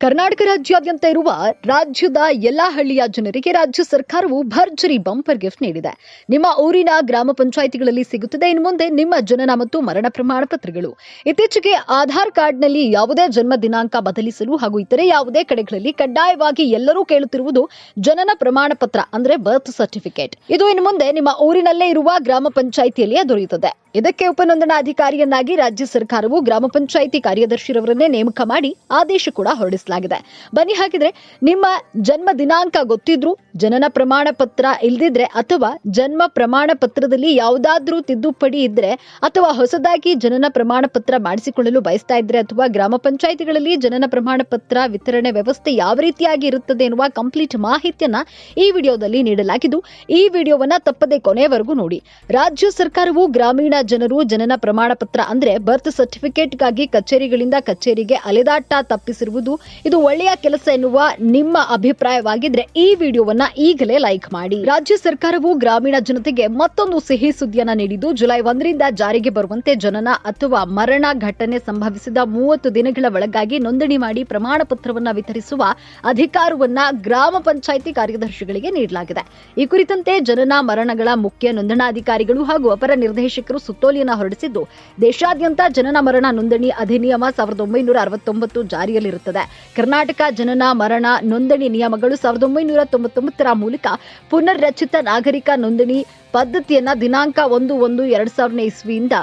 ಕರ್ನಾಟಕ ರಾಜ್ಯಾದ್ಯಂತ ಇರುವ ರಾಜ್ಯದ ಎಲ್ಲಾ ಹಳ್ಳಿಯ ಜನರಿಗೆ ರಾಜ್ಯ ಸರ್ಕಾರವು ಭರ್ಜರಿ ಬಂಪರ್ ಗಿಫ್ಟ್ ನೀಡಿದೆ. ನಿಮ್ಮ ಊರಿನ ಗ್ರಾಮ ಪಂಚಾಯಿತಿಗಳಲ್ಲಿ ಸಿಗುತ್ತದೆ. ಇನ್ನು ಮುಂದೆ ನಿಮ್ಮ ಜನನ ಮತ್ತು ಮರಣ ಪ್ರಮಾಣ ಪತ್ರಗಳು. ಇತ್ತೀಚೆಗೆ ಆಧಾರ್ ಕಾರ್ಡ್ನಲ್ಲಿ ಯಾವುದೇ ಜನ್ಮ ದಿನಾಂಕ ಬದಲಿಸಲು ಹಾಗೂ ಇತರೆ ಯಾವುದೇ ಕಡೆಗಳಲ್ಲಿ ಕಡ್ಡಾಯವಾಗಿ ಎಲ್ಲರೂ ಕೇಳುತ್ತಿರುವುದು ಜನನ ಪ್ರಮಾಣ ಪತ್ರ, ಅಂದ್ರೆ ಬರ್ತ್ ಸರ್ಟಿಫಿಕೇಟ್ ಇದು ಇನ್ನು ಮುಂದೆ ನಿಮ್ಮ ಊರಿನಲ್ಲೇ ಇರುವ ಗ್ರಾಮ ಪಂಚಾಯಿತಿಯಲ್ಲಿಯೇ ದೊರೆಯುತ್ತದೆ. ಇದಕ್ಕೆ ಉಪನೋಂದಣಾಧಿಕಾರಿಯನ್ನಾಗಿ ರಾಜ್ಯ ಸರ್ಕಾರವು ಗ್ರಾಮ ಪಂಚಾಯಿತಿ ಕಾರ್ಯದರ್ಶಿರವರನ್ನೇ ನೇಮಕ ಮಾಡಿ ಆದೇಶ ಕೂಡ ಹೊರಡಿಸಲಾಗಿದೆ. ಬನ್ನಿ ಹಾಗಿದ್ರೆ ನಿಮ್ಮ ಜನ್ಮ ದಿನಾಂಕ ಗೊತ್ತಿದ್ರು ಜನನ ಪ್ರಮಾಣ ಪತ್ರ ಇಲ್ದಿದ್ರೆ ಅಥವಾ ಜನ್ಮ ಪ್ರಮಾಣ ಪತ್ರದಲ್ಲಿ ಯಾವುದಾದ್ರೂ ತಿದ್ದುಪಡಿ ಇದ್ರೆ ಅಥವಾ ಹೊಸದಾಗಿ ಜನನ ಪ್ರಮಾಣ ಪತ್ರ ಮಾಡಿಸಿಕೊಳ್ಳಲು ಬಯಸ್ತಾ ಇದ್ರೆ ಅಥವಾ ಗ್ರಾಮ ಪಂಚಾಯಿತಿಗಳಲ್ಲಿ ಜನನ ಪ್ರಮಾಣ ಪತ್ರ ವಿತರಣೆ ವ್ಯವಸ್ಥೆ ಯಾವ ರೀತಿಯಾಗಿ ಇರುತ್ತದೆ ಎನ್ನುವ ಕಂಪ್ಲೀಟ್ ಮಾಹಿತಿಯನ್ನ ಈ ವಿಡಿಯೋದಲ್ಲಿ ನೀಡಲಾಗಿದ್ದು, ಈ ವಿಡಿಯೋವನ್ನ ತಪ್ಪದೆ ಕೊನೆಯವರೆಗೂ ನೋಡಿ. ರಾಜ್ಯ ಸರ್ಕಾರವು ಗ್ರಾಮೀಣ ಜನರು ಜನನ ಪ್ರಮಾಣ ಪತ್ರ ಅಂದ್ರೆ ಬರ್ತ್ ಸರ್ಟಿಫಿಕೇಟ್ಗಾಗಿ ಕಚೇರಿಗಳಿಂದ ಕಚೇರಿಗೆ ಅಲೆದಾಟ ತಪ್ಪಿಸಿರುವುದು ಇದು ಒಳ್ಳೆಯ ಕೆಲಸ ಎನ್ನುವ ನಿಮ್ಮ ಅಭಿಪ್ರಾಯವಾಗಿದ್ರೆ ಈ ವಿಡಿಯೋವನ್ನ ಈಗಲೇ ಲೈಕ್ ಮಾಡಿ. ರಾಜ್ಯ ಸರ್ಕಾರವು ಗ್ರಾಮೀಣ ಜನತೆಗೆ ಮತ್ತೊಂದು ಸಿಹಿ ಸುದ್ದಿಯನ್ನ ನೀಡಿದ್ದು, ಜುಲೈ ಒಂದರಿಂದ ಜಾರಿಗೆ ಬರುವಂತೆ ಜನನ ಅಥವಾ ಮರಣ ಘಟನೆ ಸಂಭವಿಸಿದ ಮೂವತ್ತು ದಿನಗಳ ಒಳಗಾಗಿ ನೋಂದಣಿ ಮಾಡಿ ಪ್ರಮಾಣ ಪತ್ರವನ್ನ ವಿತರಿಸುವ ಅಧಿಕಾರವನ್ನ ಗ್ರಾಮ ಪಂಚಾಯಿತಿ ಕಾರ್ಯದರ್ಶಿಗಳಿಗೆ ನೀಡಲಾಗಿದೆ. ಈ ಕುರಿತಂತೆ ಜನನ ಮರಣಗಳ ಮುಖ್ಯ ನೋಂದಣಾಧಿಕಾರಿಗಳು ಹಾಗೂ ಅಪರ ನಿರ್ದೇಶಕರು ಸುತ್ತೋಲೆಯನ್ನ ಹೊರಡಿಸಿದ್ದು. ದೇಶಾದ್ಯಂತ ಜನನ ಮರಣ ನೋಂದಣಿ ಅಧಿನಿಯಮ ಸಾವಿರದ ಒಂಬೈನೂರ ಅರವತ್ತೊಂಬತ್ತು ಜಾರಿಯಲ್ಲಿರುತ್ತದೆ. ಕರ್ನಾಟಕ ಜನನ ಮರಣ ನೋಂದಣಿ ನಿಯಮಗಳು ಸಾವಿರದ ಒಂಬೈನೂರ ತೊಂಬತ್ತೊಂಬತ್ತರ ಮೂಲಕ ಪುನರ್ರಚಿತ ನಾಗರಿಕ ನೋಂದಣಿ ಪದ್ಧತಿಯನ್ನ ದಿನಾಂಕ ಒಂದು ಒಂದು ಎರಡ್ ಸಾವಿರದ ಇಸ್ವಿಯಿಂದ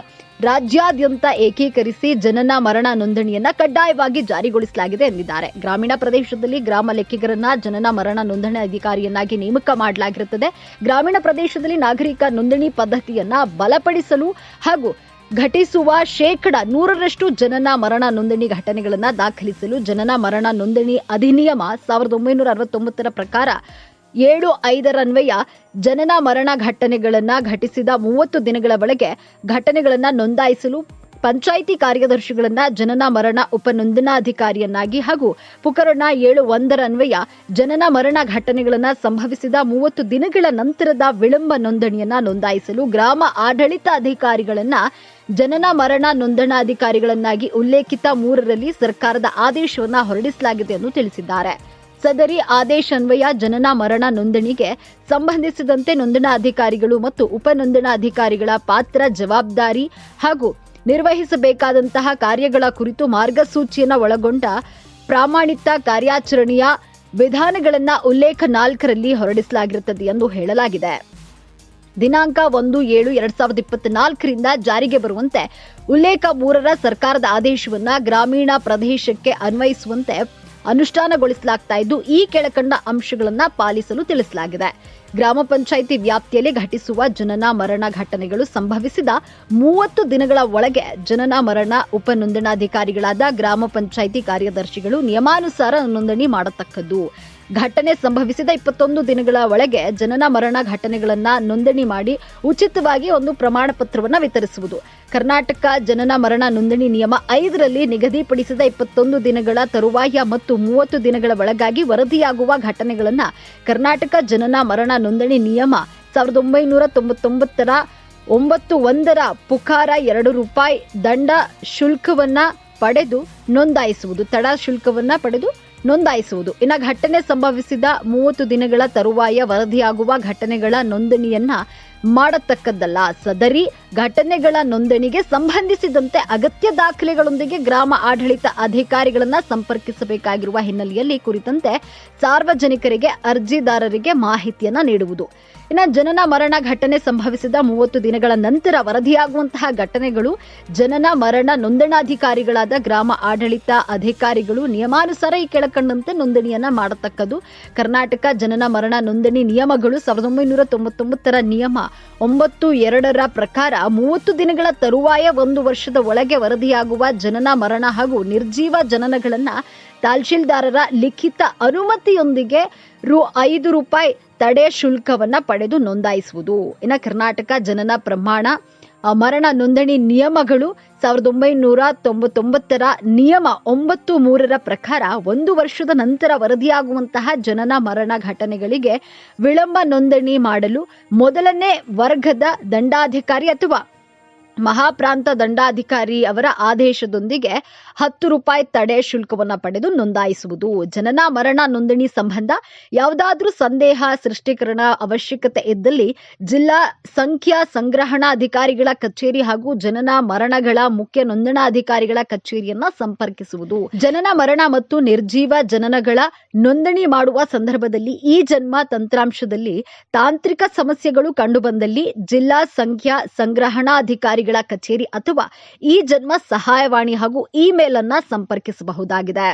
ರಾಜ್ಯಾದ್ಯಂತ ಏಕೀಕರಿಸಿ ಜನನ ಮರಣ ನೋಂದಣಿಯನ್ನ ಕಡ್ಡಾಯವಾಗಿ ಜಾರಿಗೊಳಿಸಲಾಗಿದೆ ಎಂದಿದ್ದಾರೆ. ಗ್ರಾಮೀಣ ಪ್ರದೇಶದಲ್ಲಿ ಗ್ರಾಮ ಲೆಕ್ಕಿಗರನ್ನ ಜನನ ಮರಣ ನೋಂದಣಿ ಅಧಿಕಾರಿಯನ್ನಾಗಿ ನೇಮಕ ಮಾಡಲಾಗಿರುತ್ತದೆ. ಗ್ರಾಮೀಣ ಪ್ರದೇಶದಲ್ಲಿ ನಾಗರಿಕ ನೋಂದಣಿ ಪದ್ಧತಿಯನ್ನ ಬಲಪಡಿಸಲು ಹಾಗೂ ಘಟಿಸುವ ಶೇಕಡ ನೂರರಷ್ಟು ಜನನ ಮರಣ ನೋಂದಣಿ ಘಟನೆಗಳನ್ನು ದಾಖಲಿಸಲು ಜನನ ಮರಣ ನೋಂದಣಿ ಅಧಿನಿಯಮ ಸಾವಿರದ ಒಂಬೈನೂರ ಅರವತ್ತೊಂಬತ್ತರ ಪ್ರಕಾರ ಏಳು ಐದರನ್ವಯ ಜನನ ಮರಣ ಘಟನೆಗಳನ್ನು ಘಟಿಸಿದ ಮೂವತ್ತು ದಿನಗಳ ಒಳಗೆ ಘಟನೆಗಳನ್ನು ನೋಂದಾಯಿಸಲು ಪಂಚಾಯಿತಿ ಕಾರ್ಯದರ್ಶಿಗಳನ್ನ ಜನನ ಮರಣ ಉಪನೋಂದಣಾಧಿಕಾರಿಯನ್ನಾಗಿ ಹಾಗೂ ಪುಕರಣ ಏಳು ಒಂದರ ಅನ್ವಯ ಜನನ ಮರಣ ಘಟನೆಗಳನ್ನು ಸಂಭವಿಸಿದ ಮೂವತ್ತು ದಿನಗಳ ನಂತರದ ವಿಳಂಬ ನೋಂದಣಿಯನ್ನ ನೋಂದಾಯಿಸಲು ಗ್ರಾಮ ಆಡಳಿತ ಅಧಿಕಾರಿಗಳನ್ನ ಜನನ ಮರಣ ನೋಂದಣಾಧಿಕಾರಿಗಳನ್ನಾಗಿ ಉಲ್ಲೇಖಿತ ಮೂರರಲ್ಲಿ ಸರ್ಕಾರದ ಆದೇಶವನ್ನು ಹೊರಡಿಸಲಾಗಿದೆ ಎಂದು ತಿಳಿಸಿದ್ದಾರೆ. ಸದರಿ ಆದೇಶ ಅನ್ವಯ ಜನನ ಮರಣ ನೋಂದಣಿಗೆ ಸಂಬಂಧಿಸಿದಂತೆ ನೋಂದಣಾಧಿಕಾರಿಗಳು ಮತ್ತು ಉಪನೋಂದಣಾಧಿಕಾರಿಗಳ ಪಾತ್ರ ಜವಾಬ್ದಾರಿ ಹಾಗೂ ನಿರ್ವಹಿಸಬೇಕಾದಂತಹ ಕಾರ್ಯಗಳ ಕುರಿತು ಮಾರ್ಗಸೂಚಿಯನ್ನು ಒಳಗೊಂಡ ಪ್ರಾಮಾಣಿತ ಕಾರ್ಯಾಚರಣೆಯ ವಿಧಾನಗಳನ್ನ ಉಲ್ಲೇಖ ನಾಲ್ಕರಲ್ಲಿ ಹೊರಡಿಸಲಾಗಿರುತ್ತದೆ ಎಂದು ಹೇಳಲಾಗಿದೆ. ದಿನಾಂಕ ಒಂದು ಏಳು ಎರಡ್ ಸಾವಿರದ ಇಪ್ಪತ್ನಾಲ್ಕರಿಂದ ಜಾರಿಗೆ ಬರುವಂತೆ ಉಲ್ಲೇಖ ಮೂರರ ಸರ್ಕಾರದ ಆದೇಶವನ್ನ ಗ್ರಾಮೀಣ ಪ್ರದೇಶಕ್ಕೆ ಅನ್ವಯಿಸುವಂತೆ ಅನುಷ್ಠಾನಗೊಳಿಸಲಾಗ್ತಾ ಇದ್ದು, ಈ ಕೆಳಕಂಡ ಅಂಶಗಳನ್ನು ಪಾಲಿಸಲು ತಿಳಿಸಲಾಗಿದೆ. ಗ್ರಾಮ ಪಂಚಾಯಿತಿ ವ್ಯಾಪ್ತಿಯಲ್ಲಿ ಘಟಿಸುವ ಜನನ ಮರಣ ಘಟನೆಗಳು ಸಂಭವಿಸಿದ ಮೂವತ್ತು ದಿನಗಳ ಒಳಗೆ ಜನನ ಮರಣ ಉಪನೋಂದಣಾಧಿಕಾರಿಗಳಾದ ಗ್ರಾಮ ಪಂಚಾಯಿತಿ ಕಾರ್ಯದರ್ಶಿಗಳು ನಿಯಮಾನುಸಾರ ನೋಂದಣಿ ಮಾಡತಕ್ಕದ್ದು. ಘಟನೆ ಸಂಭವಿಸಿದ ಇಪ್ಪತ್ತೊಂದು ದಿನಗಳ ಒಳಗೆ ಜನನ ಮರಣ ಘಟನೆಗಳನ್ನ ನೋಂದಣಿ ಮಾಡಿ ಉಚಿತವಾಗಿ ಒಂದು ಪ್ರಮಾಣ ಪತ್ರವನ್ನ ವಿತರಿಸುವುದು. ಕರ್ನಾಟಕ ಜನನ ಮರಣ ನೋಂದಣಿ ನಿಯಮ ಐದರಲ್ಲಿ ನಿಗದಿಪಡಿಸಿದ ಇಪ್ಪತ್ತೊಂದು ದಿನಗಳ ತರುವಾಯ ಮತ್ತು ಮೂವತ್ತು ದಿನಗಳ ಒಳಗಾಗಿ ವರದಿಯಾಗುವ ಘಟನೆಗಳನ್ನ ಕರ್ನಾಟಕ ಜನನ ಮರಣ ನೋಂದಣಿ ನಿಯಮ ಸಾವಿರದ ಒಂಬೈನೂರ ತೊಂಬತ್ತೊಂಬತ್ತರ ಒಂಬತ್ತು ಒಂದರ ಪುಕಾರ ಎರಡು ರೂಪಾಯಿ ದಂಡ ಶುಲ್ಕವನ್ನ ಪಡೆದು ನೋಂದಾಯಿಸುವುದು. ತಡ ಶುಲ್ಕವನ್ನ ಪಡೆದು ನೋಂದಾಯಿಸುವುದು. ಇನ್ನು ಘಟನೆ ಸಂಭವಿಸಿದ ಮೂವತ್ತು ದಿನಗಳ ತರುವಾಯ ವರದಿಯಾಗುವ ಘಟನೆಗಳ ನೋಂದಣಿಯನ್ನ ಮಾಡತಕ್ಕದ್ದಲ್ಲ. ಸದರಿ ಘಟನೆಗಳ ನೋಂದಣಿಗೆ ಸಂಬಂಧಿಸಿದಂತೆ ಅಗತ್ಯ ದಾಖಲೆಗಳೊಂದಿಗೆ ಗ್ರಾಮ ಆಡಳಿತ ಅಧಿಕಾರಿಗಳನ್ನ ಸಂಪರ್ಕಿಸಬೇಕಾಗಿರುವ ಹಿನ್ನೆಲೆಯಲ್ಲಿ ಕುರಿತಂತೆ ಸಾರ್ವಜನಿಕರಿಗೆ ಅರ್ಜಿದಾರರಿಗೆ ಮಾಹಿತಿಯನ್ನ ನೀಡುವುದು. ಇನ್ನು ಜನನ ಮರಣ ಘಟನೆ ಸಂಭವಿಸಿದ ಮೂವತ್ತು ದಿನಗಳ ನಂತರ ವರದಿಯಾಗುವಂತಹ ಘಟನೆಗಳು ಜನನ ಮರಣ ನೋಂದಣಾಧಿಕಾರಿಗಳಾದ ಗ್ರಾಮ ಆಡಳಿತ ಅಧಿಕಾರಿಗಳು ನಿಯಮಾನುಸಾರ ಈ ಕೆಳಕಂಡಂತೆ ನೋಂದಣಿಯನ್ನ ಮಾಡತಕ್ಕದ್ದು. ಕರ್ನಾಟಕ ಜನನ ಮರಣ ನೋಂದಣಿ ನಿಯಮಗಳು ಸಾವಿರದ ಒಂಬೈನೂರ ತೊಂಬತ್ತೊಂಬತ್ತರ ನಿಯಮ. ಒಂಬತ್ತು ಎರಡರ ಪ್ರಕಾರ ಮೂವತ್ತು ದಿನಗಳ ತರುವಾಯ ಒಂದು ವರ್ಷದ ಒಳಗೆ ವರದಿಯಾಗುವ ಜನನ ಮರಣ ಹಾಗೂ ನಿರ್ಜೀವ ಜನನಗಳನ್ನ ತಹಶೀಲ್ದಾರರ ಲಿಖಿತ ಅನುಮತಿಯೊಂದಿಗೆ ರು ಐದು ರೂಪಾಯಿ ತಡೆ ಶುಲ್ಕವನ್ನ ಪಡೆದು ನೋಂದಾಯಿಸುವುದು. ಇನ್ನು ಕರ್ನಾಟಕ ಜನನ ಪ್ರಮಾಣ ಮರಣ ನೋಂದಣಿ ನಿಯಮಗಳು ಸಾವಿರದ ಒಂಬೈನೂರ ತೊಂಬತ್ತೊಂಬತ್ತರ ನಿಯಮ ಒಂಬತ್ತು ಮೂರರ ಪ್ರಕಾರ ಒಂದು ವರ್ಷದ ನಂತರ ವರದಿಯಾಗುವಂತಹ ಜನನ ಮರಣ ಘಟನೆಗಳಿಗೆ ವಿಳಂಬ ನೋಂದಣಿ ಮಾಡಲು ಮೊದಲನೇ ವರ್ಗದ ದಂಡಾಧಿಕಾರಿ ಅಥವಾ ಮಹಾಪ್ರಾಂತ ದಂಡಾಧಿಕಾರಿ ಅವರ ಆದೇಶದೊಂದಿಗೆ ಹತ್ತು ರೂಪಾಯಿ ತಡೆ ಶುಲ್ಕವನ್ನು ಪಡೆದು ನೋಂದಾಯಿಸುವುದು. ಜನನ, ಮರಣ, ನೋಂದಣಿ ಸಂಬಂಧ ಯಾವುದಾದ್ರೂ ಸಂದೇಹ, ಸೃಷ್ಟೀಕರಣ ಅವಶ್ಯಕತೆ ಇದ್ದಲ್ಲಿ ಜಿಲ್ಲಾ ಸಂಖ್ಯಾ ಸಂಗ್ರಹಣಾಧಿಕಾರಿಗಳ ಕಚೇರಿ ಹಾಗೂ ಜನನ, ಮರಣಗಳ ಮುಖ್ಯ ನೋಂದಣಾಧಿಕಾರಿಗಳ ಕಚೇರಿಯನ್ನ ಸಂಪರ್ಕಿಸುವುದು. ಜನನ, ಮರಣ ಮತ್ತು ನಿರ್ಜೀವ ಜನನಗಳ ನೋಂದಣಿ ಮಾಡುವ ಸಂದರ್ಭದಲ್ಲಿ ಈ ಜನ್ಮ ತಂತ್ರಾಂಶದಲ್ಲಿ ತಾಂತ್ರಿಕ ಸಮಸ್ಯೆಗಳು ಕಂಡುಬಂದಲ್ಲಿ ಜಿಲ್ಲಾ ಸಂಖ್ಯಾ ಸಂಗ್ರಹಣಾಧಿಕಾರಿಗಳ ಕಚೇರಿ ಅಥವಾ ಈ ಜನ್ಮ ಸಹಾಯವಾಣಿ ಹಾಗೂ ಇಮೇಲ್ ಅನ್ನ ಸಂಪರ್ಕಿಸಬಹುದಾಗಿದೆ.